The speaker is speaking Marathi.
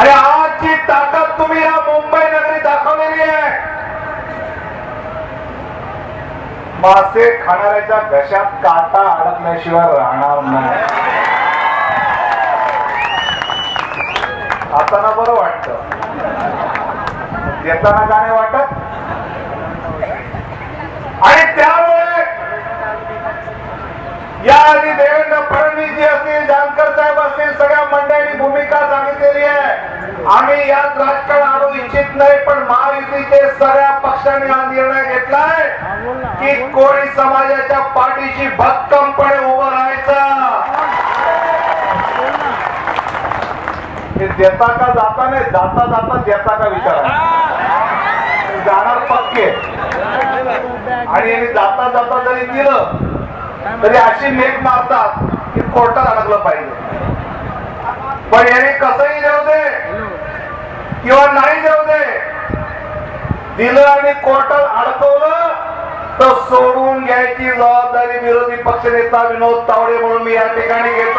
आणि आजची ताकद तुम्ही या मुंबई नगरी दाखवलेली आहे. मासे खाणाऱ्याच्या घशात काटा अडकल्याशिवाय राहणार नाही. आता ना बरं वाटत. येताना का नाही वाटत? आणि त्यामुळे या आधी देवेंद्र फडणवीस जी असतील जानकर साहेब असतील सगळ्या मंडळींनी भूमिका सांगितलेली आहे आम्ही यात राजकारण आणू इच्छित नाही पण महायुतीचे सगळ्या पक्षांनी हा निर्णय घेतलाय की कोळी समाजाच्या पाठीशी भक्कमपणे उभं राहायचं. हे देता का जाता नाही जाता जाता देता का विचार. जाणार पक्के. आणि यांनी जाता जाता जरी दिलं तरी अशी मेघ मारतात की कोर्टात अडकलं पाहिजे. पण याने कसंही किंवा नाही देऊ दे दिलं आणि कोर्टात अडकवलं तर सोडून घ्यायची जबाबदारी विरोधी पक्षनेता विनोद तावडे म्हणून मी या ठिकाणी घेतो